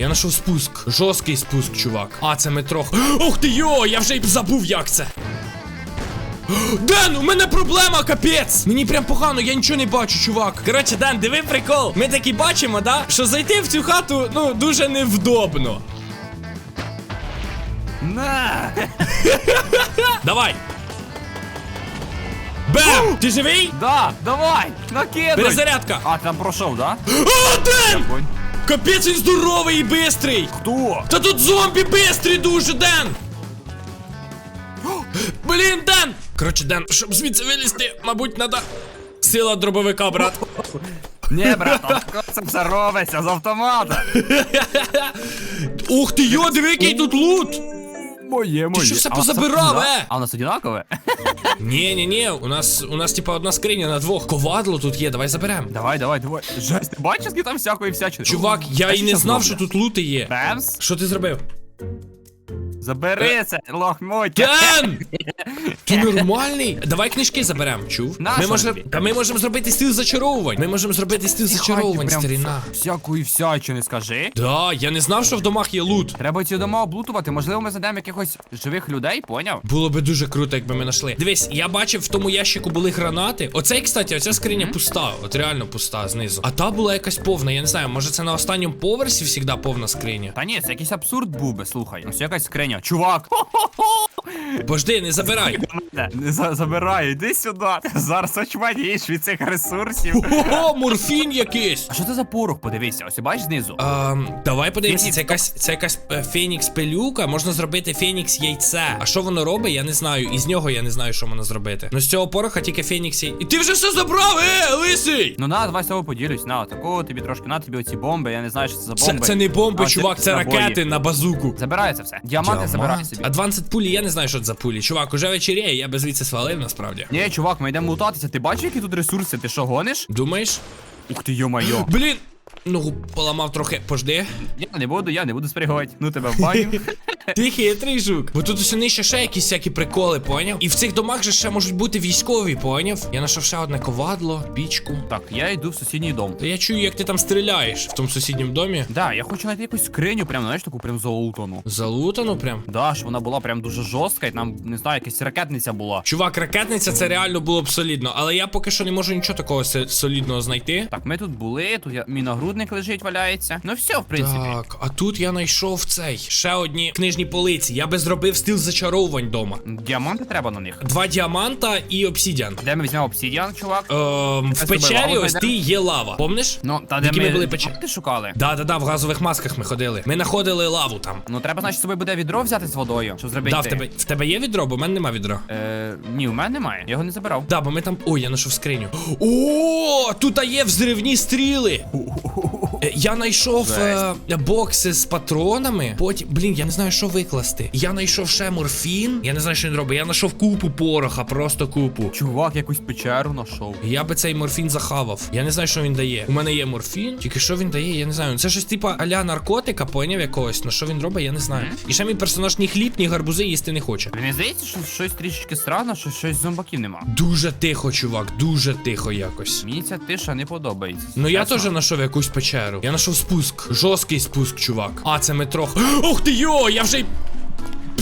Я знайшов спуск. Жорсткий спуск, чувак. А, це метро. Ух ти йо, я вже й забув, як це. Ден, у мене проблема, капець! Мені прям погано, я нічого не бачу, чувак. Коротше, Ден, диви прикол. Ми таки бачимо, да? Що зайти в цю хату, ну, дуже невдобно. На! Давай. Бем! Ти живий? Да, давай! Накидуй! Перезарядка. А, там пройшов, да? О, Ден! Конь. Капець він здоровий і бистрий! Хто? Та тут зомбі бистрі дуже, Ден! Блін, Ден! Коротше, Ден, щоб звідси вилізти, мабуть, треба сила дробовика, брат. Ні, брат, це все робиться з автомата. Ух ти, йо, диви, який тут лут! Моє, моє. що все А позабирав, е? А у нас одинакове? Ні, ні, ні, у нас, у нас, типа, одна скриня на двох. Ковадло тут є, давай заберемо. Давай, давай, давай. Жесть, ти бачиш, скільки там всякої всячини? Чувак, я Та і не знав, що тут лути є. Бемс, Що ти зробив? Забери це, лохмотя. Ден! Ти нормальний? Давай книжки заберемо, чув? Ми можемо. тобі? Та ми можемо зробити стіл зачаровувань. Ми можемо зробити стіл зачаровувань, старіна. Всякої всячини, скажи. Да, я не знав, що в домах є лут. Треба ці дома облутувати, можливо, ми знайдемо якихось живих людей, поняв? Було би дуже круто, якби ми знайшли. Дивись, я бачив в тому ящику були гранати. Оцей, кстати, оця скриня пуста. От реально пуста знизу. А та була якась повна. Я не знаю, може це на останньому поверсі завжди повна скриня. Та ні, це якийсь абсурд був би, слухай. Ось якась скриня. Чувак! Божди, не забирай. Не за- забирай, іди сюди. Ти зараз очманієш від цих ресурсів. Ого, морфін якийсь. А що це за порох? Подивися, ось бачиш знизу. Ем, давай подивимося, це якась, це якась е, фенікс пилюка, можна зробити фенікс яйце. А що воно робить, я не знаю. І з нього я не знаю, що можна зробити. Ну з цього пороха тільки фенікс яй... І ти вже все забрав, е, лисий! Ну на, давай з тобою поділюсь. На, такого тобі трошки, на тобі оці бомби, я не знаю, що це за Це, бомби. це не бомби, А, чувак, це набої. ракети на базуку. Забирай це все. Діаманти забирай собі. Advanced пулі, я не знаю, що це за пулі. Чувак, уже вечеряє, я би звідси свалив насправді. Ні, чувак, ми йдемо лутатися. Ти бачиш, які тут ресурси? Ти що, гониш? Думаєш? Ух ти, йо-майо. Блін! Ногу поламав трохи, пожди. Я не буду, я не буду спрягати. Ну тебе в баню. Ти хитрий жук. Бо тут усе нижче ще якісь всякі приколи, поняв? І в цих домах же ще можуть бути військові, поняв? Я знайшов ще одне ковадло, пічку. Так, я йду в сусідній дом. Та я чую, як ти там стріляєш в тому сусідньому домі. Да, я хочу знайти якусь скриню, прям, знаєш, таку прям залутану. Залутано прям. Да, що вона була прям дуже жорстка, і там, не знаю, якась ракетниця була. Чувак, ракетниця це реально було б солідно, але я поки що не можу нічого такого солідного знайти. Так, ми тут були, тут я, мій нагрудник лежить, валяється. Ну все, в принципі. Так, а тут я знайшов цей ще одні книжні полиці. Я би зробив стіл зачаровувань вдома. Діаманти треба на них. Два діаманта і обсідіан. Де ми візьмемо обсидіан, чувак? Ем, в печері ось ти є лава. Помниш? Ну, та де які ми, ми були пече- Ти шукали. Да, да, да, в газових масках ми ходили. Ми знаходили лаву там. Ну, треба, значить, з собою буде відро взяти з водою, щоб зробити. Да, в тебе в тебе є відро, бо в мене нема відра. Е, ні, у мене немає. Я його не забирав. Да, бо ми там. Ой, я знайшов скриню. О, тут є взривні стріли. Е, Я знайшов е, бокси з патронами. Потім, блін, я не знаю, що викласти. Я знайшов ще морфін. Я не знаю, що він робить. Я знайшов купу пороха, просто купу. Чувак, якусь печеру знайшов. Я би цей морфін захавав. Я не знаю, що він дає. У мене є морфін, тільки що він дає, я не знаю. Це щось типа аля наркотика, поняв якогось. Ну що він робить, я не знаю. І ще мій персонаж ні хліб, ні гарбузи їсти не хоче. Мені здається, що щось трішечки странно, що щось зомбаків нема. Дуже тихо, чувак, дуже тихо якось. Мені ця тиша не подобається. Ну я теж знайшов якусь печеру. Я знайшов спуск. Жорсткий спуск, чувак. А, це метро. Ух ти йо, я вже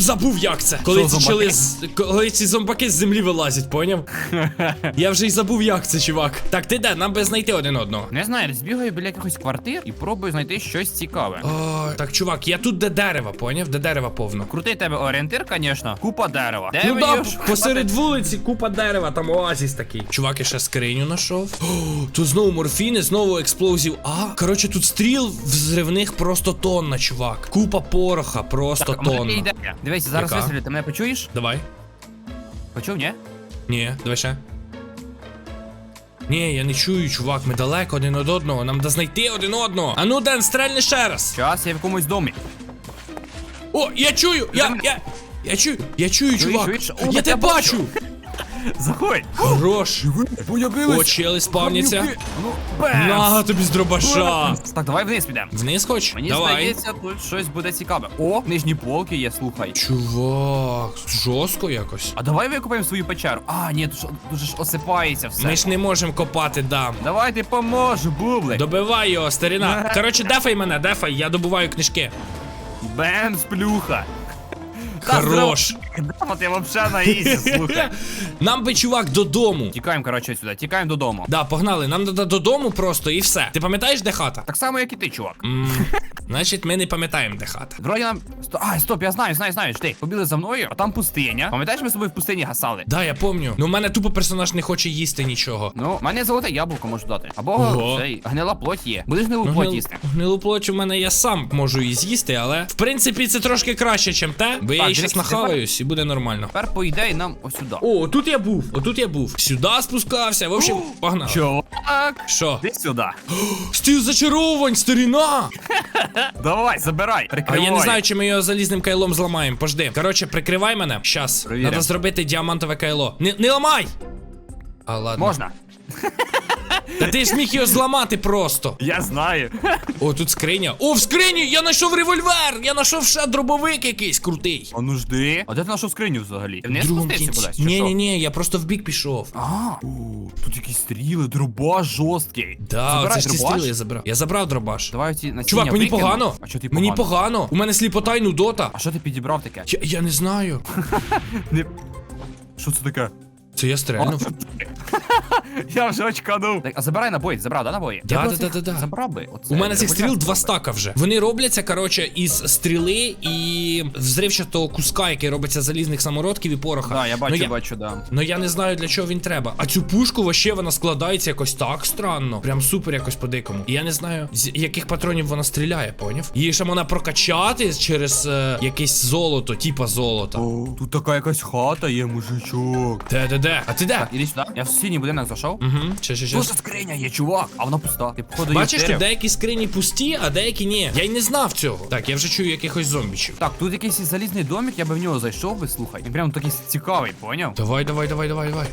забув, як це. Коли ці чили з коли ці зомбаки з землі вилазять, поняв? я вже й забув, як це, чувак. Так, ти де? Нам би знайти один одного. Не знаю, збігаю біля якихось квартир і пробую знайти щось цікаве. О, так, чувак, я тут де дерева, поняв? Де дерева повно. Крутий тебе орієнтир, звісно. Купа дерева. Де Ну да, посеред вулиці купа дерева, там оазіс такий. Чувак, я ще скриню знайшов. Тут знову морфіни, знову експлозів. А, коротше, тут стріл взривних просто тонна, чувак. Купа пороха, просто Так, тонна. Дивись, зараз Яка? вистрілю, ти мене почуєш? Давай. Почув, ні? Ні, давай ще. Ні, я не чую, чувак, ми далеко один від одного. Нам треба знайти один одного. А ну, Ден, стрельни ще раз. Час, я в якомусь домі. О, я чую! Я, я, я чую, я чую, чувак. чуєш? О, я я тебе бачу. бачу. Заходь. Хорош. Появились. О, чели спавняться. Ну, бемс. На тобі з дробаша. Так, давай вниз підемо. Вниз хоч? Мені Давай. здається, тут щось буде цікаве. О, нижні полки є, слухай. Чувак, жорстко якось. А давай викопаємо свою печеру. А, ні, тут ж, тут ж осипається все. Ми ж не можемо копати дам. Давай ти поможу, бублик. Добивай його, старина. Коротше, дефай мене, дефай, я добуваю книжки. Бемс, плюха. Хорош. Дама, ти вообще на ізі, слухай. Нам би, чувак, додому. Тікаємо, коротше, сюди, тікаємо додому. Да, погнали, нам треба додому просто і все. Ти пам'ятаєш, де хата? Так само, як і ти, чувак. М, Значить, ми не пам'ятаємо, де хата. Вроді нам. Сто... А, стоп, я знаю, знаю, знаю. Ти побіли за мною, а там пустиня. Пам'ятаєш, ми з тобою в пустині гасали? Да, я помню. Ну, у мене тупо персонаж не хоче їсти нічого. Ну, в мене золоте яблуко можу дати. Або цей гнила плоть є. Будеш гнилу плоть їсти. Гнилу плоть у мене я сам можу її з'їсти, але в принципі це трошки краще, ніж те, бо я Так, її щас дивіться, нахаваюсь і буде нормально. Тепер по ідеї нам ось сюди. О, тут я був, отут я був. Сюди спускався. В общем, погнали. Чувак, Що? Іди сюди. Стіл зачаровувань, старіна! Давай, забирай. А Прикривай. я не знаю, чи ми його залізним кайлом зламаємо. Пожди. Коротше, прикривай мене. Щас. Провіряй. Треба зробити діамантове кайло. Не, не ламай! А ладно. Можна. Та ти ж міг його зламати просто. Я знаю. О, тут скриня. О, в скрині! Я знайшов револьвер! Я знайшов ще дробовик якийсь крутий. А ну жди. А де ти нашу скриню взагалі? Ти В вниз другому спустився кінці. кудись? чи Ні, що? ні, ні, я просто в бік пішов. А, у, тут якісь стріли, дроба жорсткий. Да, Забирай це ж ці дробаш. стріли я забрав. Я забрав дробаш. Давай ці насіння Чувак, мені погано. А що ти Мені погано? У мене сліпота й нудота. А що ти підібрав таке? Я, я не знаю. Не... Що це таке? Це я стрельнув. Я вже очканув. Так, а забирай набої, забрав, да, набої? Да, да, да, да, да. Забрав би. Оце, У мене цих стріл два стака вже. Вони робляться, коротше, із стріли і взривчатого куска, який робиться з залізних самородків і пороха. Да, я бачу, ну, я, бачу, да. Ну я не знаю для чого він треба. А цю пушку вообще вона складається якось так странно. Прям супер якось по-дикому. І я не знаю, з яких патронів вона стріляє, поняв? Її ще можна прокачати через е, якесь золото, типа золота. О, тут така якась хата є, мужичок. Де, де, де? А ти де? Так, іди сюди. Я в сусідній будинок зайшов. Угу, ще, ще, ще. Тут скриня є, чувак, а вона пуста. Ти походу її Бачиш, тут деякі скрині пусті, а деякі ні. Я й не знав цього. Так, я вже чую якихось зомбічів. Так, тут якийсь залізний домик, я би в нього зайшов би, слухай. Він прям такий цікавий, поняв? Давай, давай, давай, давай, давай.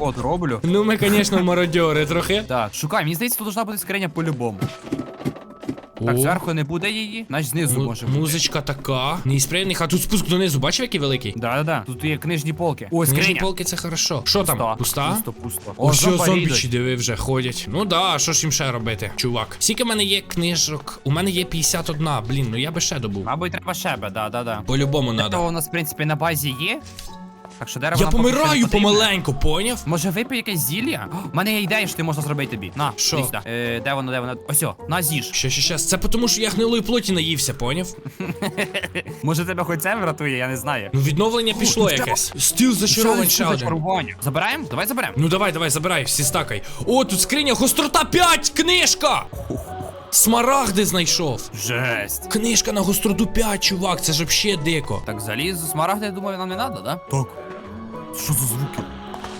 От роблю. Ну, ми, звісно, мародьори трохи. Так, шукай, мені здається, тут должна бути скриня по-любому. Так, зверху не буде її, значить знизу може бути. музичка така. Неіспрямних, а тут спуск донизу, бачив, який великий? Да, да, да. Тут є книжні полки. Ой, Книжні скриня. полки це хорошо. Що там? Пуста? Пусто, пусто. О, що зомбарі зомбічі, йдуть. диви, вже ходять. Ну да, що ж їм ще робити, чувак? Скільки в мене є книжок? У мене є 51, блін, ну я би ще добув. Мабуть, треба шебе, да, да, да. По-любому Дерево надо. у нас, в принципі, на базі є. Так що дерево Я нам поки що не помираю потрібне. помаленьку, поняв? Може випий якесь зілля? У мене є ідея, що ти можна зробити тобі. На, Що? іди сюди. Е, де воно, де воно? Ось, о, на з'їж. Ще, ще, ще. Це тому, що я гнилої плоті наївся, поняв? Може тебе хоч це врятує, я не знаю. Ну відновлення пішло якесь. Стіл зачаровань ще один. Забираємо? Давай заберемо. Ну давай, давай, забирай, всі стакай. О, тут скриня, гострота 5, книжка! Смарагди знайшов. Жесть. Книжка на гостроту 5, чувак, це ж вообще дико. Так, заліз смарагди, я думаю, нам не треба, да? Так. Що за звуки?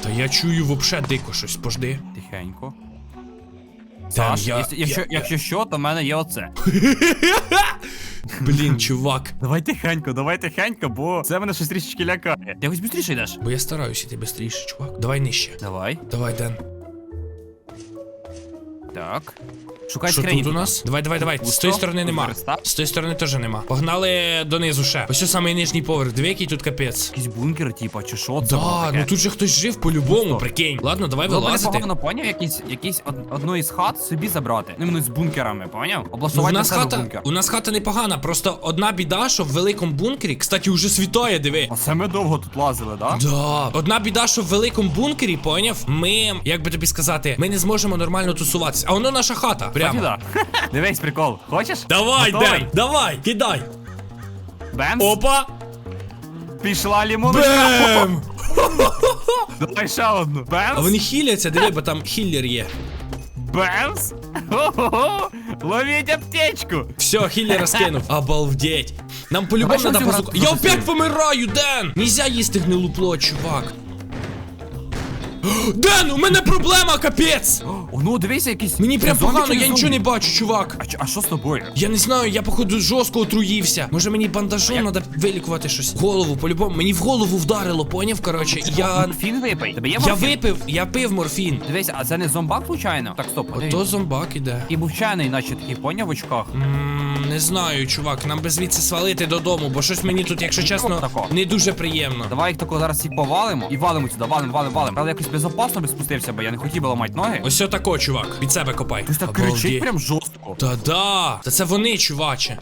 Та я чую вообще дико щось, пожди. Тихенько. Саш, я- якщо, якщо, я- якщо що, то в мене є оце. Блін, чувак. Давай тихенько, давай тихенько, бо це мене щось трішечки лякає. Ти хоч швидше йдеш? Бо я стараюся йти швидше, чувак. Давай нижче. Давай. Давай, Ден. Так. Шукай Що скрині тут у нас? Давай, давай, давай. З Пусто. тої сторони нема. Верстак. З тої сторони теж нема. Погнали донизу ще. Ось ось самий нижній поверх. Диви, який тут капець. Якісь бункери, типа, чи що це? було Да, таке? ну тут же хтось жив по-любому, Пусто. прикинь. Ладно, давай Було б вилазити. непогано, поняв, якісь, якісь од, одну із хат собі забрати. Ну, іменно з бункерами, поняв? Ну, Облаштувати у нас себе хата, бункер. у нас хата непогана, просто одна біда, що в великому бункері, кстати, уже світає, диви. Оце ми довго тут лазили, да? Да. Одна біда, що в великому бункері, поняв, ми, як би тобі сказати, ми не зможемо нормально тусуватися. А воно наша хата. Прямо. Кстати, да. Дивись, прикол. Хочеш? Давай, Готовий? Ден, давай, кидай. Бемс. Опа. Пішла лімоночка. Бем! Давай ще одну. Бемс. А вони хіляться, диви, бо там хіллер є. Бемс. Хо-хо-хо. Ловіть аптечку. Все, хіллера скинув. Обалдеть. Нам по-любому Давай, надо що базука. цього Я запустили? опять помираю, Ден! Нельзя їсти гнилу плоть, чувак. Ден, у мене проблема, капець! О, ну дивися, якийсь. Мені прям зомбі погано, чи я зомбі? нічого не бачу, чувак. А, а що з тобою? Я не знаю, я походу жорстко отруївся. Може мені бандажом треба вилікувати щось. Голову, по-любому. Мені в голову вдарило, поняв, коротше. Я. Морфін випий. Тебе є Я морфін? випив, я пив морфін. Дивись, а це не зомбак случайно? Так, стоп, подивись. Ото зомбак іде. І був чайний, наче такий, поняв в очках. М, Не знаю, чувак, нам би звідси свалити додому, бо щось мені тут, якщо чесно, не дуже приємно. Давай їх тако зараз і повалимо і валимо сюди, валимо, валимо, валимо. Правда, якось безопасно би спустився, бо я не хотів би ламати ноги. Ось отако, чувак. Від себе копай. Хтось так кричить прям жорстко. Та-да! Та це вони, чуваче.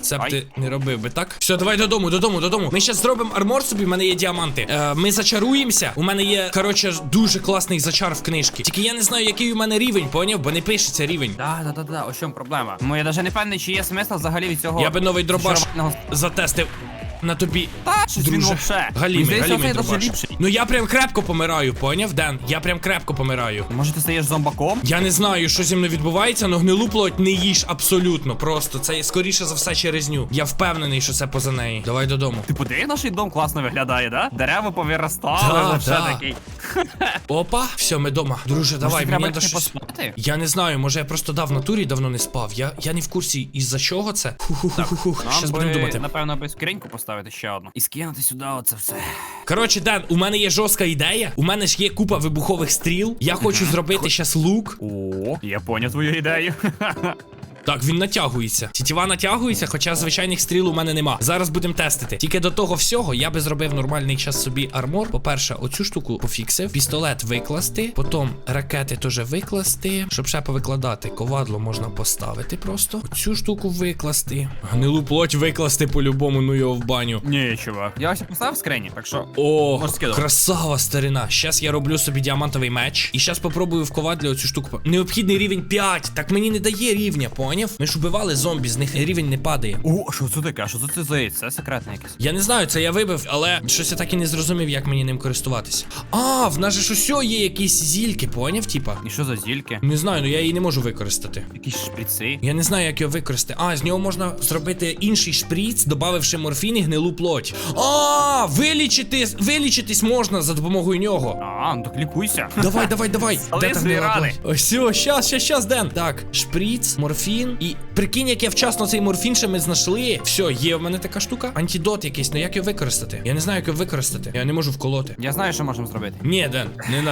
Це б ти не робив би, так? Все, давай додому, додому, додому. Ми ще зробимо армор собі, в мене є діаманти. Е, ми зачаруємося. У мене є, коротше, дуже класний зачар в книжці. Тільки я не знаю, який у мене рівень, поняв, бо не пишеться рівень. Да, да, да, да, ось чому проблема. Ну я навіть не певний, чи є смисл взагалі від цього. Я би новий дробаш затестив на тобі. Та, щось він Друже. вообще. Мені здається, галімий цей дуже дробаш. ліпший. Ну я прям крепко помираю, поняв, Ден? Я прям крепко помираю. Може ти стаєш зомбаком? Я не знаю, що зі мною відбувається, але гнилу плоть не їж абсолютно. Просто це скоріше за все через ню. Я впевнений, що це поза неї. Давай додому. Ти подиви, наш дом класно виглядає, да? Дерева повиростали, Да, вообще да. такий. Опа, все, ми дома. Друже, давай, треба мені треба трохи щось. поспати? Я не знаю, може я просто дав натурі давно не спав. Я, я не в курсі, із-за чого це. Ху-ху-ху-ху. Нам Щас би, будемо думати. напевно, би скриньку поставити ще одну. І скинути сюди оце все. Коротше, Дан, у мене є жорстка ідея. У мене ж є купа вибухових стріл. Я хочу зробити щас лук. О, я поняв твою ідею. Так, він натягується. Тітіва натягується, хоча звичайних стріл у мене нема. Зараз будемо тестити. Тільки до того всього я би зробив нормальний час собі армор. По-перше, оцю штуку пофіксив, пістолет викласти, потім ракети теж викласти, щоб ще повикладати. Ковадло можна поставити просто. Оцю штуку викласти. Гнилу плоть викласти по-любому, ну його в баню. Ні, чувак. Я ось поставив скрині, так що. О, красава старина. Щас я роблю собі діамантовий меч. І щас попробую в ковадлі оцю штуку. Необхідний рівень 5. Так мені не дає рівня, поняв? Ми ж убивали зомбі, з них рівень не падає. О, що це таке? Що це за яйце? Це секретне якесь. Я не знаю, це я вибив, але щось я так і не зрозумів, як мені ним користуватися. А, в нас же ж усьо є якісь зільки, поняв, типа? І що за зільки? Не знаю, ну я її не можу використати. Якісь шприци. Я не знаю, як його використати. А, з нього можна зробити інший шприц, додавши морфін і гнилу плоть. А, вилічити, вилічитись можна за допомогою нього. А, ну так лікуйся. Давай, давай, давай. Де та свої гнила плоть? Ось, все, щас, щас, щас, Ден. Так, шприц, морфін. І прикинь, як я вчасно цей морфін ще ми знайшли. Все, є в мене така штука. Антидот якийсь, ну як його використати? Я не знаю, як його використати. Я не можу вколоти. Я знаю, що можемо зробити. Ні, Ден, не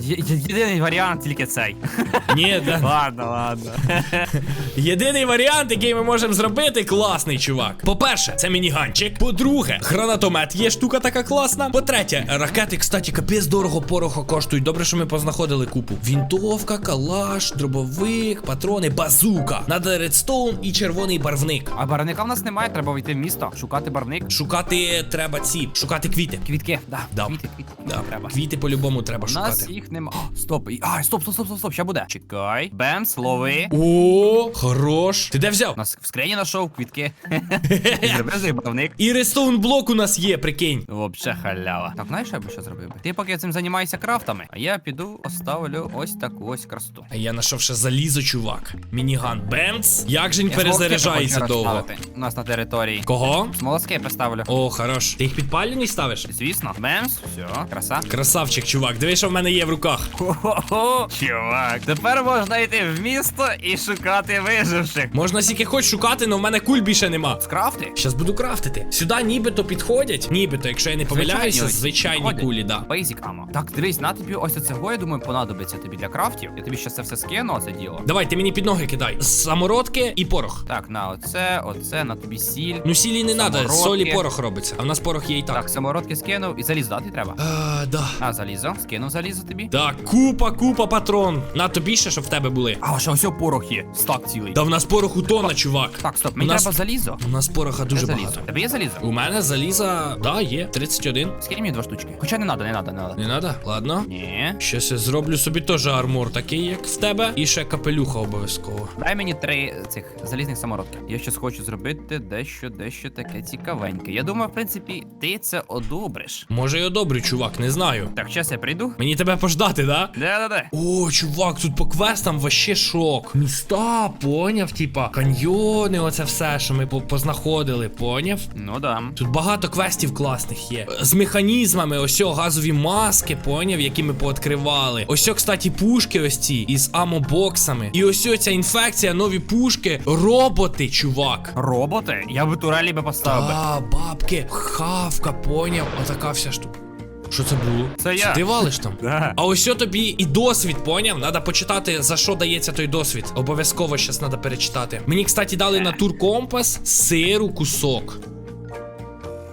є- Єдиний варіант тільки цей. Ні, Ден. Ладно, ладно. Єдиний варіант, який ми можемо зробити, класний чувак. По-перше, це мініганчик. По-друге, гранатомет є штука така класна. По-третє, ракети, кстати, капець дорого пороху коштують. Добре, що ми познаходили купу. Вінтовка, калаш, дробовик, патрони, базука. Надо редстоун і червоний барвник. А барвника в нас немає, треба вийти в місто, шукати барвник. Шукати треба ці, шукати квіти. Квітки, да. Да. Квіти, квіти, квіти Да, треба. Квіти по-любому треба У нас шукати. їх нема. О, Стоп. і- А, стоп, стоп, стоп, стоп, стоп, ще буде. Чекай. Бемс, лови. О, хорош. Ти де взяв? У нас в скрині знайшов квітки. Зробив барвник. І редстоун блок у нас є, прикинь. Вообще халява. Так, знаєш, я би що зробив би? Ти поки цим займайся крафтами, а я піду оставлю ось таку ось красоту. А я знайшов ще залізо, чувак. Мініган Бемц. Як же він перезаряджається довго. У нас на території. Кого? Смолоски поставлю. О, хорош. Ти їх підпалені ставиш? Звісно. Бемс, все, краса. Красавчик, чувак. Диви, що в мене є в руках. Хо-хо-хо, чувак. Тепер можна йти в місто і шукати виживших. Можна скільки хоч шукати, але в мене куль більше нема. Скрафти? Щас буду крафтити. Сюди нібито підходять. Нібито, якщо я не помиляюся, звичайні підходять. кулі, да. Basic ammo. Так, дивись, на тобі ось оцього, я думаю, понадобиться тобі для крафтів. Я тобі ще це все скину, оце діло. Давай, ти мені під ноги кидай. Самородки і порох. Так, на оце, оце, на тобі сіль. Ну сілі не треба, Самородки. солі порох робиться. А в нас порох є і так. Так, самородки скинув і залізо дати треба. А, да. А, залізо. Скинув залізо тобі. Так, купа, купа патрон. Надто більше, щоб в тебе були. А, ще ось порох є. Стак цілий. Да в нас пороху тонна, чувак. Так, стоп, мені У нас- треба залізо. У нас пороха дуже Де залізо? багато. Тебе є залізо? У мене заліза, да, є. 31. Скинь мені два штучки. Хоча не надо, не надо, не надо. Не надо? Ладно. Ні. Щас я зроблю собі теж армор, такий, як в тебе. І ще капелюха обов'язково. Дай мені три цих залізних самородки. Я щось хочу зробити дещо, дещо таке цікавеньке. Я думаю, в принципі, ти це одобриш. Може, я добрий, чувак, не знаю. Так, зараз я прийду. Мені тебе пождати, да? Де-де-де. О, чувак, тут по квестам вообще шок. Міста, поняв, типа, каньйони, оце все, що ми по- познаходили, поняв? Ну да. Тут багато квестів класних є. З механізмами, ось о, газові маски, поняв, які ми пооткривали. Ось, о, кстати, пушки ось ці із амобоксами. І ось о, ця інфекція, нові пушки, роботи, чувак. Роботи? Я би турелі би поставив. А, бабки, хавка, поняв. Отака вся штука. Що це було? Це я. Ти валиш там? Да. А ось о тобі і досвід, поняв? Надо почитати, за що дається той досвід. Обов'язково щас треба перечитати. Мені, кстати, дали на тур компас сиру кусок.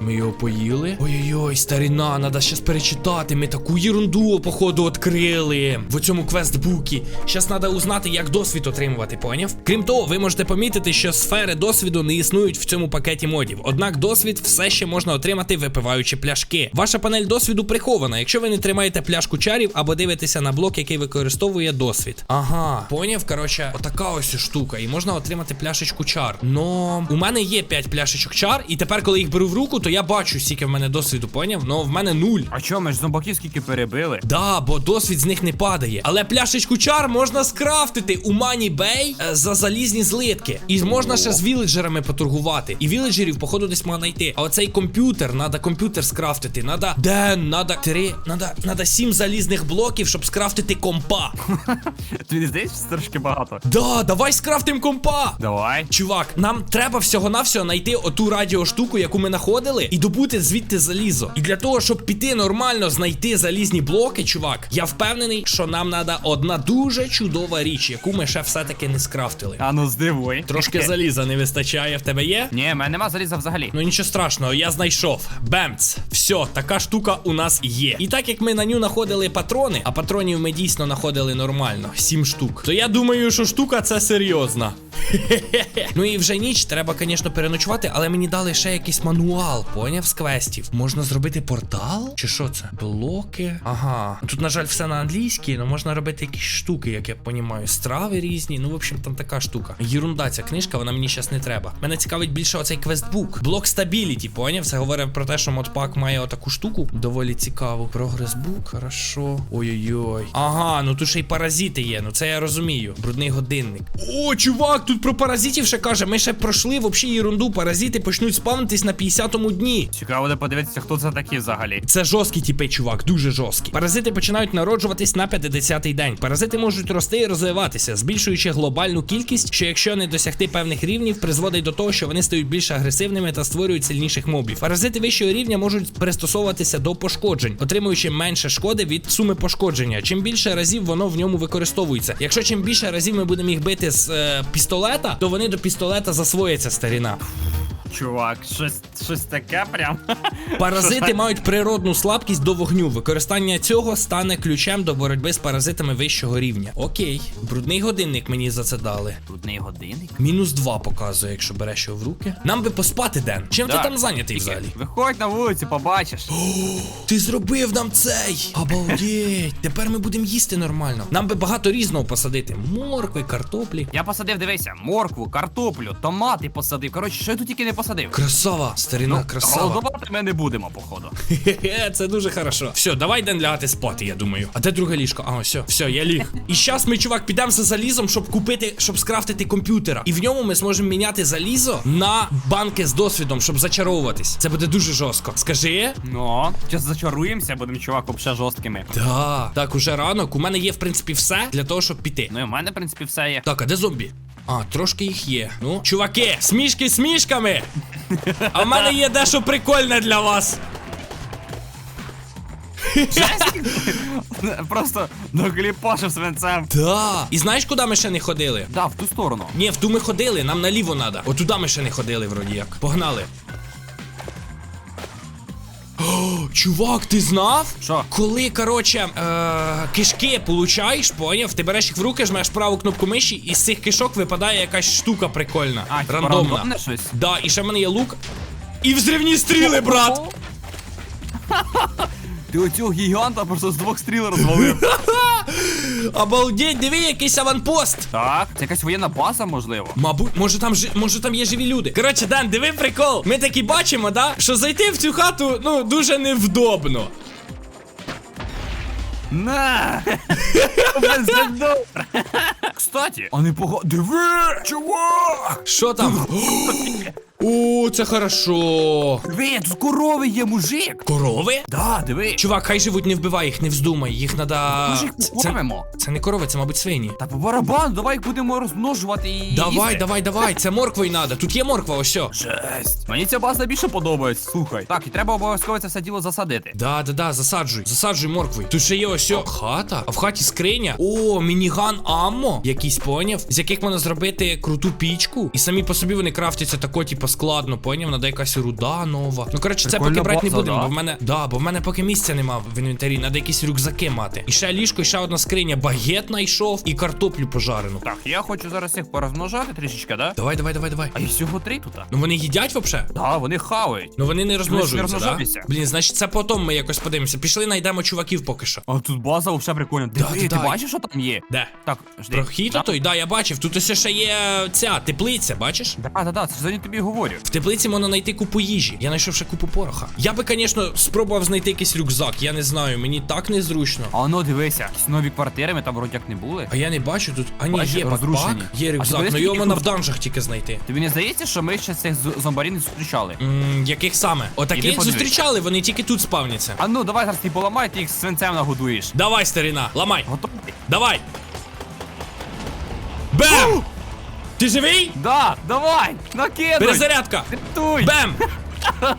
Ми його поїли. Ой-ой-ой, старина, надо щас перечитати. Ми таку єрунду, походу, відкрили в цьому квестбукі. Щас надо узнати, як досвід отримувати, поняв? Крім того, ви можете помітити, що сфери досвіду не існують в цьому пакеті модів. Однак досвід все ще можна отримати, випиваючи пляшки. Ваша панель досвіду прихована, якщо ви не тримаєте пляшку чарів або дивитеся на блок, який використовує досвід. Ага, поняв, коротше, отака ось штука, і можна отримати пляшечку чар. Но у мене є 5 пляшечок чар, і тепер, коли їх беру в руку, то я бачу, скільки в мене досвіду, поняв? Но в мене нуль. А чо, ми ж зомбаків скільки перебили? Да, бо досвід з них не падає. Але пляшечку чар можна скрафтити у Мані Бей за залізні злитки. І можна ще з віледжерами поторгувати. І віледжерів, походу, десь можна знайти. А оцей комп'ютер, надо комп'ютер скрафтити. Надо ден, надо три, надо, надо сім залізних блоків, щоб скрафтити компа. Тобі не здається, що трошки багато? Да, давай скрафтим компа. Давай. Чувак, нам треба всього-навсього знайти оту радіоштуку, яку ми знаходили, і добути звідти залізо. І для того, щоб піти нормально знайти залізні блоки, чувак, я впевнений, що нам треба одна дуже чудова річ, яку ми ще все-таки не скрафтили. А ну здивуй. Трошки заліза не вистачає в тебе є? Ні, в мене нема заліза взагалі. Ну нічого страшного, я знайшов. Бемц. Все, така штука у нас є. І так як ми на ню знаходили патрони, а патронів ми дійсно знаходили нормально, сім штук. То я думаю, що штука це серйозна. Ну і вже ніч, треба, звісно, переночувати, але мені дали ще якийсь мануал, поняв з квестів. Можна зробити портал? Чи що це? Блоки. Ага. Тут, на жаль, все на англійській, але можна робити якісь штуки, як я понімаю. Страви різні. Ну, в общем, там така штука. Єрунда, ця книжка, вона мені зараз не треба. Мене цікавить більше оцей квестбук. Блок стабіліті, поняв? Це говорить про те, що модпак має отаку штуку. Доволі цікаву. Прогресбук, хорошо. Ой-ой-ой. Ага, ну тут ще й паразити є. Ну це я розумію. Брудний годинник. О, чувак, тут про паразитів ще каже. Ми ще пройшли взагалі ерунду. Паразити почнуть спавнитись на 50-му дні. Цікаво буде подивитися, хто це такі взагалі. Це жорсткі типи, чувак, дуже жорсткі. Паразити починають народжуватись на 50-й день. Паразити можуть рости і розвиватися, збільшуючи глобальну кількість, що якщо не досягти певних рівнів, призводить до того, що вони стають більш агресивними та створюють сильніших мобів. Паразити вищого рівня можуть пристосовуватися до пошкоджень, отримуючи менше шкоди від суми пошкодження. Чим більше разів воно в ньому використовується. Якщо чим більше разів ми будемо їх бити з е, пістолета, то вони до пістолета засвояться старіна. Чувак, щось, щось таке прям. Паразити мають природну слабкість до вогню. Використання цього стане ключем до боротьби з паразитами вищого рівня. Окей, брудний годинник мені за це дали. Брудний годинник. Мінус два показує, якщо береш його в руки. Нам би поспати, Ден. Чим ти там зайнятий взагалі? Виходь на вулицю, побачиш. Ти зробив нам цей! Обалдеть! Тепер ми будемо їсти нормально. Нам би багато різного посадити: моркви, картоплі. Я посадив, дивися, моркву, картоплю, томати посадив. Коротше, що я тут тільки не посадив. Красава, старина, красава. Голодувати ми не будемо, походу. Хе-хе, це дуже хорошо. Все, давай Ден лягати спати, я думаю. А де друге ліжко? А, все, все, я ліг. І зараз ми, чувак, підемо за залізом, щоб купити, щоб скрафтити комп'ютера. І в ньому ми зможемо міняти залізо на банки з досвідом, щоб зачаровуватись. Це буде дуже жорстко. Скажи. Ну, зараз зачаруємося, будемо чувак вообще жорсткими. Да. Так, уже ранок. У мене є, в принципі, все для того, щоб піти. Ну і в мене, в принципі, все є. Так, а де зомбі? А, трошки їх є. Ну, чуваки, смішки смішками. А в мене є дещо прикольне для вас. Просто докліпашив свинцем. Да. І знаєш, куди ми ще не ходили? Да, в ту сторону. Ні, в ту ми ходили, нам наліво надо. Отуда ми ще не ходили, вроді як. Погнали. Чувак, ти знав? Що? Коли, короче, е- кишки получаєш, поняв? Ти береш їх в руки, жмеш праву кнопку миші, і з цих кишок випадає якась штука прикольна. А, типа рандомна. рандомне щось? Да, і ще в мене є лук. І взривні стріли, брат! Ти оцього гіганта просто з двох стріл розвалив. Обалдеть, диви, якийсь аванпост. Так, це якась воєнна база, можливо. Мабуть, може там жи... може там є живі люди. Коротше, Дан, диви прикол. Ми такі бачимо, да? Що зайти в цю хату, ну, дуже невдобно. На! Це добре. Кстати, а не пого... Диви! Чувак! Що там? О, це хорошо. Диви, тут корови є, мужик! Корови? Да, диви. Чувак, хай живуть, не вбивай їх, не вздумай. Їх надо. Їх Це, покормимо? це не корови, це, мабуть, свині. Та по барабану, давай їх будемо розмножувати і Давай, їсти. давай, давай, це морквою надо. Тут є морква, ось. сьо. Жесть. Мені ця база більше подобається. Слухай. Так, і треба обов'язково це все діло засадити. Да, да, да, засаджуй, засаджуй морквою. Тут ще є ось сьо. хата, а в хаті скриня. О, мініган аммо. Якийсь поняв, з яких можна зробити круту пічку. І самі по собі вони крафтяться тако, типу, складно, поняв? Надо якась руда нова. Ну коротше, це поки брати не будемо, да? бо в мене. Да, бо в мене поки місця нема в інвентарі. Надо якісь рюкзаки мати. І ще ліжко, і ще одна скриня. Багет знайшов і картоплю пожарену. Так, я хочу зараз їх порозмножати трішечки, да? Давай, давай, давай, давай. А їх всього три тут. Ну вони їдять вообще? Да, вони хавають. Ну вони не розмножуються, да? Блін, значить це потім ми якось подивимося. Пішли, знайдемо чуваків поки що. А тут база взагалі прикольна. Да, Диви, да, ти да. бачиш, що там є? Де? Так, жди. Прохід Да? той, да, я бачив. Тут ось ще є ця теплиця, бачиш? Да, да, да, це ж за ним тобі говорю. В теплиці можна знайти купу їжі. Я знайшов ще купу пороха. Я би, звісно, спробував знайти якийсь рюкзак. Я не знаю, мені так незручно. А ну дивися, якісь нові квартири, ми там вроді як не були. А я не бачу тут. А ні, Бачиш, є розрушені. є А рюкзак, подивись, але його можна в данжах тільки знайти. Тобі не здається, що ми ще цих з- зомбарів не зустрічали? М, яких саме? Іди Отаких подивись. зустрічали, вони тільки тут спавняться. А ну, давай зараз ти поламай, ти їх свинцем нагодуєш. Давай, старина, ламай. Готовий? Давай. Бем! Ти живий? Да, давай! Накидуй! Перезарядка! Рятуй! Бем!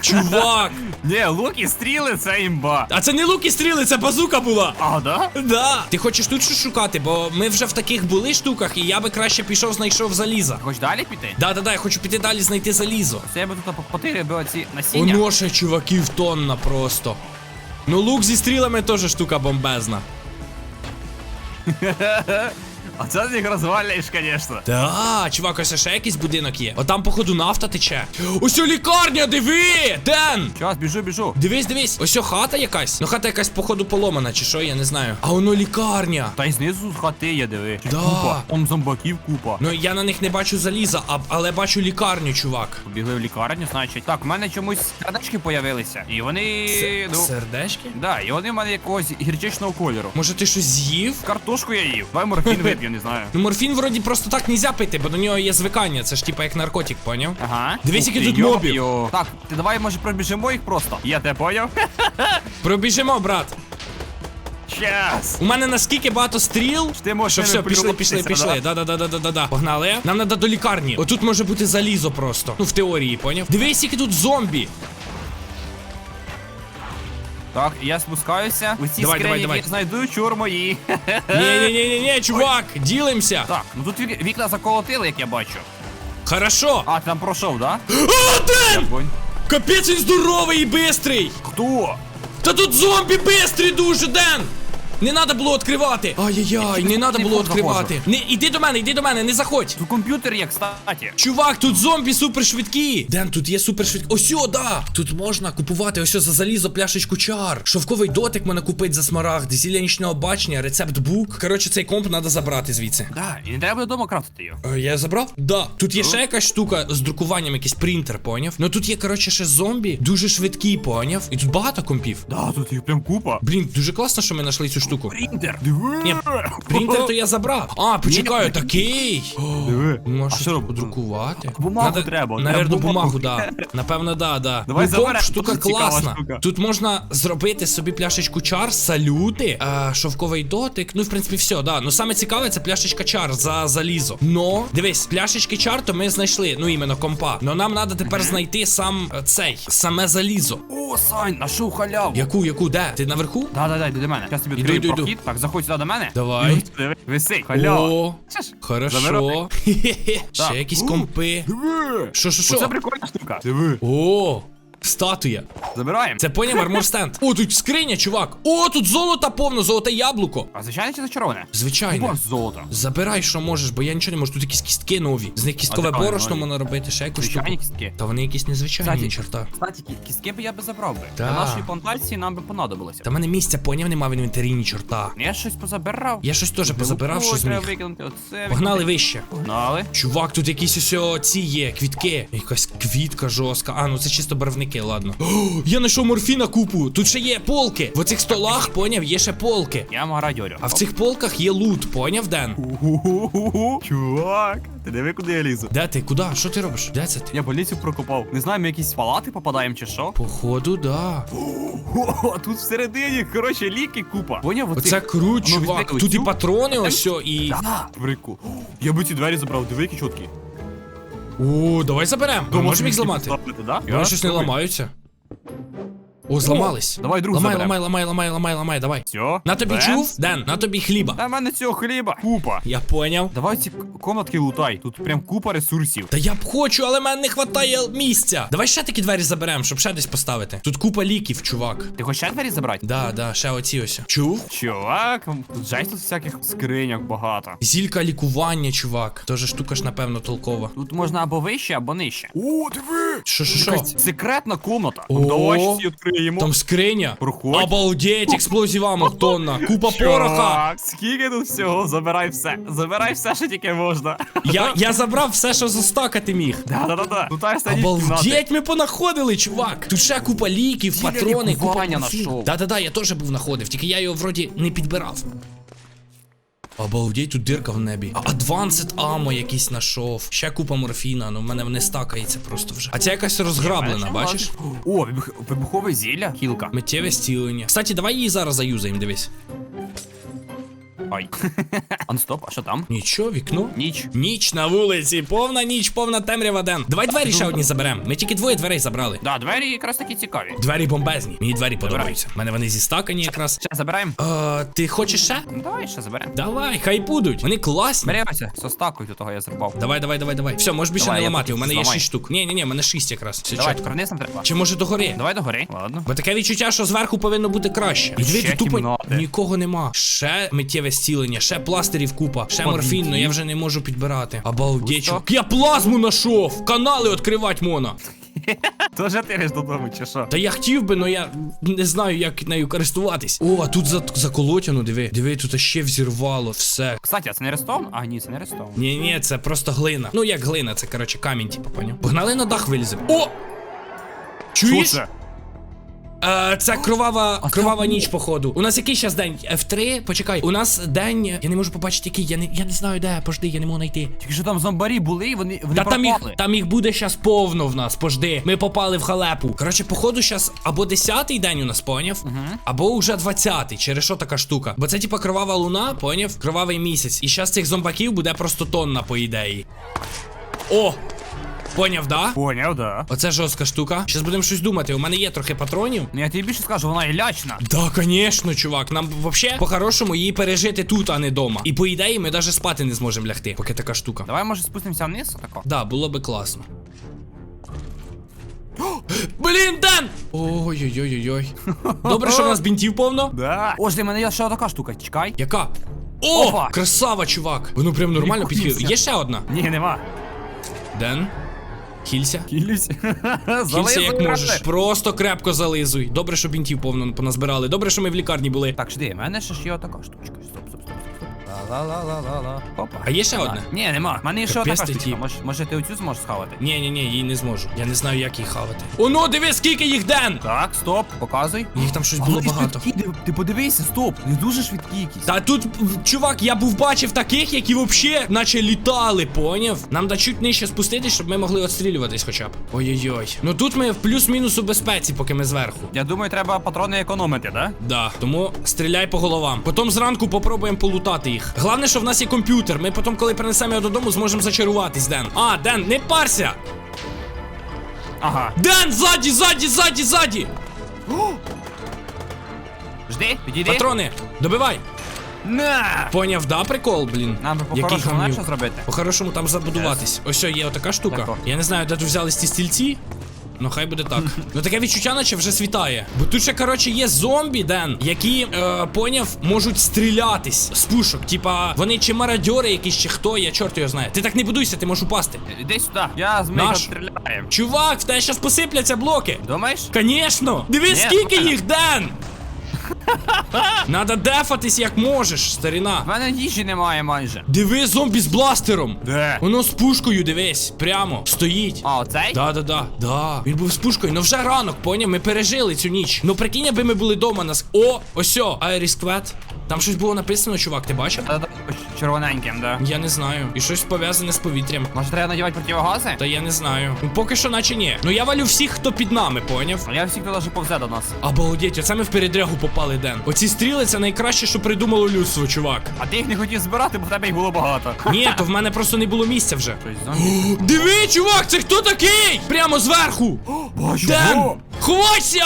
Чувак! Ні, лук і стріли це імба. А це не лук і стріли, це базука була! А, да? Да. Ти хочеш тут щось шукати, бо ми вже в таких були штуках, і я би краще пішов, знайшов заліза. Хоч далі піти? Да, да, да, я хочу піти далі знайти залізо. Це я би тут потирив би оці насіння. Оно ще чуваків тонна просто. Ну лук зі стрілами теж штука бомбезна. А це ти їх розвалюєш, звісно. Да, чувак, ось ще якийсь будинок є. Отам, походу, нафта тече. Ось лікарня, диви! Ден! Час, біжу, біжу. Дивись, дивись, ось хата якась. Ну хата якась, походу, поломана, чи що, я не знаю. А воно лікарня. Та й знизу з хати є, диви. Да. Купа. Там зомбаків купа. Ну я на них не бачу заліза, а, але бачу лікарню, чувак. Побігли в лікарню, значить. Так, в мене чомусь сердечки появилися. І вони. Се- ну, Сердечки? Да, і вони в мене якогось гірчичного кольору. Може ти щось з'їв? Картошку я їв. Давай морфін вип'ю, не знаю. Ну морфін вроді просто так нельзя пити, бо до нього є звикання. Це ж типа як наркотик, поняв? Ага. Дивись, які тут мобів. Так, ти давай, може, пробіжимо їх просто. Я тебе поняв? Пробіжимо, брат. Щас. У мене наскільки багато стріл. Ти Що все, пішли, пішли, пішли. Да, да, да, да, да, да, да. Погнали. Нам треба до лікарні. Отут може бути залізо просто. Ну, в теорії, поняв? Дивись, які тут зомбі. Так, я спускаюся. У цій Давай, давай, скрині давай. я знайду чур мої. Ні, ні, ні, ні, ні, чувак, ділимося. Так, ну тут вік- вікна заколотили, як я бачу. Хорошо. А, ти там пройшов, да? А, Дэн! Ден! понял. Капець він здоровий і бистрий. Хто? Та тут зомбі бистрі дуже, Ден! Не треба було відкривати. Ай-яй-яй, не треба було відкривати. Не, іди до мене, іди до мене, не заходь. Тут комп'ютер є, кстати. Чувак, тут зомбі супершвидкі. Ден, тут є супершвидкі. Ось о, да. Тут можна купувати ось за залізо пляшечку чар. Шовковий дотик можна купити за смарагд, зілля нічного бачення, рецепт бук. Коротше, цей комп треба забрати звідси. Да, і не треба додому крафтити його. Е, Я забрав? Да. Тут є ще якась штука з друкуванням, якийсь принтер, поняв? Ну тут є, коротше, ще зомбі, дуже швидкі, поняв? І тут багато компів. Да, тут їх прям купа. Блін, дуже класно, що ми знайшли цю штуку. Принтер. Ні, принтер то я забрав. А, почекаю, такий. Диви. Можеш що щось подрукувати. Бумагу Надо- треба, Наверно, треба бумагу, бумагу. да. Напевно, да, да. Давай ну, заберемо, штука дуже цікава класна. штука. Тут можна зробити собі пляшечку чар, салюти, е, шовковий дотик. Ну, в принципі, все, да. Ну саме цікаве, це пляшечка чар за залізо. Но, дивись, пляшечки чар, то ми знайшли, ну іменно компа. Но нам треба тепер знайти сам е, цей, саме залізо. О, Сань, нашов халяву. Яку, яку, де? Ти наверху? Да, да, да, йди до мене. Зараз тобі Іду, відкрию іду, іду. прохід. Так, заходь сюди до мене. Давай. Диви, халява. О, хорошо. Хе-хе-хе. Так. Ще якісь У. компи. Диви. Що, що, Оце що? прикольна штука. Диви. О, Статуя. Забираємо. Це поняв армор стенд. О, тут скриня, чувак. О, тут золота повно, золоте яблуко. А звичайно чи зачароване? Звичайно. Купа золота. Забирай, що можеш, бо я нічого не можу. Тут якісь кістки нові. З них кісткове А, борошно можна робити, ще якусь штуку. Звичайні кістки. Та вони якісь незвичайні, Кстати. Кстати, кі- кістки би я би забрав би. Да. Для нашої плантації нам би понадобилося. Та в мене місця поняв нема в інвентарі, ні чорта. Я щось позабирав. Я щось теж позабирав, що зміг. треба викинути, оце Погнали викинути. вище. Погнали. Чувак, тут якісь ось о, ці є, квітки. Якась квітка жорстка. А, ну це чисто барвники, ладно. О, я знайшов морфіна купу. Тут ще є полки. В оцих столах, поняв, є ще полки. Я мародьорю. А в цих полках є лут, поняв, Ден? Чувак, ти диви, куди я лізу. Де ти? Куди? Що ти робиш? Де це ти? Я поліцію прокопав. Не знаю, ми якісь палати попадаємо чи що. Походу, да. О, тут всередині, коротше, ліки купа. Поняв, оцих- Оце крут, Ну, чувак. візьми Тут і оцю. патрони ось о, і. Да, прикол. Я би ці двері забрав, диви, які чіткі. О, давай заберемо. Ми можемо їх зламати. Вони щось не ламаються. О, зламались. Давай друг Ламай, заберем. ламай, ламай, ламай, ламай, ламай, давай. Все. На тобі чув? Ден, на тобі хліба. На мене цього хліба. Купа. Я поняв. Давай ці к- комнатки лутай. Тут прям купа ресурсів. Та я б хочу, але мене не вистачає місця. Давай ще такі двері заберемо, щоб ще десь поставити. Тут купа ліків, чувак. Ти хочеш ще двері забрати? Да, да, ще оці ось. Чув? Чувак, тут жесть тут всяких скриньок багато. Зілька лікування, чувак. Тоже штука ж, напевно, толкова. Тут можна або вище, або нижче. О, диви! Що, що, що? Секретна комната. О. Давай щось її відкриємо. Там скриня. Проходь. Обалдеть, експлозів амок тонна. Купа пороха. Чувак, скільки тут всього? Забирай все. Забирай все, що тільки можна. Я, я забрав все, що застакати міг. Да-да-да. Тут аж станіть. Обалдеть, ми понаходили, чувак. Тут ще купа ліків, патрони, купа морфіну. нашов. Да-да-да, я теж був находив, тільки я його вроді не підбирав. Обалдеть, тут дирка в небі. А Advanced Ammo якийсь знайшов. Ще купа морфіна, ну в мене не стакається просто вже. А ця якась розграблена, бачиш? О, вибух- вибухове зілля. Хілка. Миттєве стілення. Кстати, давай її зараз заюзаємо, дивись. Ай. Анстоп, а що там? Нічого, вікно. Ніч. Ніч на вулиці, повна ніч, повна темрява ден. Давай двері ще одні заберемо. Ми тільки двоє дверей забрали. Да, двері якраз такі цікаві. Двері бомбезні. Мені двері подобаються. У мене вони зістакані якраз. Ще забираємо. Ти хочеш ще? Ну, Давай ще заберемо. Давай, хай будуть. Вони класні. Бери оце, со стакою до того я зрубав. Давай, давай, давай, давай. Все, можеш більше Давай, не я ламати. У мене є зламай. 6 штук. Ні, ні, ні, у мене 6 якраз. Все Давай, чітко. нам треба. Чи може догори? Давай догори. Ладно. Бо таке відчуття, що зверху повинно бути краще. І Ще диви, тут тупо кімнати. нікого нема. Ще миттєве зцілення, ще пластирів купа, ще морфін, но я вже не можу підбирати. Чувак. Я плазму нашов! Канали відкривати можна. Тоже ти реш додому, чи що? Та я хотів би, но я не знаю, як нею користуватись. О, а тут за- заколотяно, диви. Диви, тут ще взірвало все. Кстати, а це не рестон? А, ні, це не рестон. Ні, ні, це просто глина. Ну як глина, це коротше камінь, типу, поняв. Погнали на дах вилізем. О! Чуєш? Що це? Е, це кровава, кровава ніч, походу. У нас який зараз день? F3? Почекай. У нас день. Я не можу побачити який. Я не, я не знаю де. Пожди, я не можу знайти. Тільки що там зомбарі були, і вони, вони Та там їх, пропали. там їх буде щас повно в нас, пожди. Ми попали в халепу. Коротше, походу, щас або 10-й день у нас, поняв? Або уже 20-й. Через що така штука? Бо це типа кровава луна, поняв? Кровавий місяць. І щас цих зомбаків буде просто тонна, по ідеї. О! Поняв, да? Поняв, да. Оце жорстка штука. Щас будемо щось думати. У мене є трохи патронів. Ну я тобі більше скажу, вона і лячна. Да, конечно, чувак. Нам вообще по-хорошому її пережити тут, а не дома. І по ідеї ми навіть спати не зможемо лягти, поки така штука. Давай, може, спустимося вниз, отако. Да, було би класно. Блін, Ден! Ой-ой-ой-ой-ой. Добре, що в нас бінтів повно. Да. О, жди, в мене є ще така штука, чекай. Яка? О! Опа! Красава, чувак! Воно прям нормально підхилило. Є ще одна. Ні, нема. Ден. Хілься. Кілюсь. Хілься як можеш. Просто крепко зализуй. Добре, що бінтів повно поназбирали. Добре, що ми в лікарні були. Так, жди, в мене ще ж є така штучка. Стоп, стоп, стоп. Ла-ла-ла-ла-ла. Опа. А є ще одна? Ні, нема. В мене є ще Капець отака ти тіп. Може, ти оцю зможеш схавати? Ні, ні, ні, її не зможу. Я не знаю, як її хавати. Оно, диви, скільки їх Ден! Так, стоп, показуй. Їх там щось було Але багато. швидкі, ти- Ти подивися, стоп, не дуже швидкі якісь. Та тут, чувак, я був бачив таких, які вообще наче літали, поняв? Нам да чуть нижче спуститись, щоб ми могли отстрілюватись хоча б. Ой-ой-ой. Ну тут ми в плюс-мінус у безпеці, поки ми зверху. Я думаю, треба патрони економити, да? Да, тому стріляй по головам. Потім зранку попробуємо полутати їх. Головне, що в нас є комп'ютер. Ми потім, коли принесемо його додому, зможемо зачаруватись, Ден. А, Ден, не парся! Ага. Ден, ззаді, ззаді, ззаді, ззаді! Жди, підійди. Патрони, добивай! На! Поняв, да, прикол, блін. Нам би Який по-хорошому знаєш, гамнюк. що зробити? По-хорошому там забудуватись. Ось о, є отака штука. Я не знаю, де тут взялись ті стільці. Ну хай буде так. Ну таке відчуття, наче вже світає. Бо тут ще, коротше, є зомбі, Ден, які, е, поняв, можуть стрілятись з пушок. Типа, вони чи мародьори якісь, чи хто, я чорт його знає. Ти так не будуйся, ти можеш упасти. Іди сюди, я з мейка Наш. стріляю. Чувак, в тебе щас посипляться блоки. Думаєш? Конечно! Диви, Ні, скільки нормально. їх, Ден! Надо дефатись як можеш, старіна. У мене їжі немає майже. Диви зомбі з бластером. Де? Воно з пушкою, дивись, прямо стоїть. А, оцей? Да, да, да, да. Він був з пушкою, ну вже ранок, поняв, ми пережили цю ніч. Ну прикинь, аби ми були дома нас. О, осьо, Айріс Квет. Там щось було написано, чувак, ти бачив? Червоненьким, да. Я не знаю. І щось пов'язане з повітрям. Може треба надівати противогази? Та я не знаю. Ну поки що, наче ні. Ну я валю всіх, хто під нами, поняв? А я всіх туди повзе до нас. Обалдеть, оце ми в передрягу попали, Ден. Оці стріли це найкраще, що придумало людство, чувак. А ти їх не хотів збирати, бо в тебе їх було багато. Ні, то в мене просто не було місця вже. Щось. Диви, чувак, це хто такий? Прямо зверху. Бачу, Ден! Ховайся!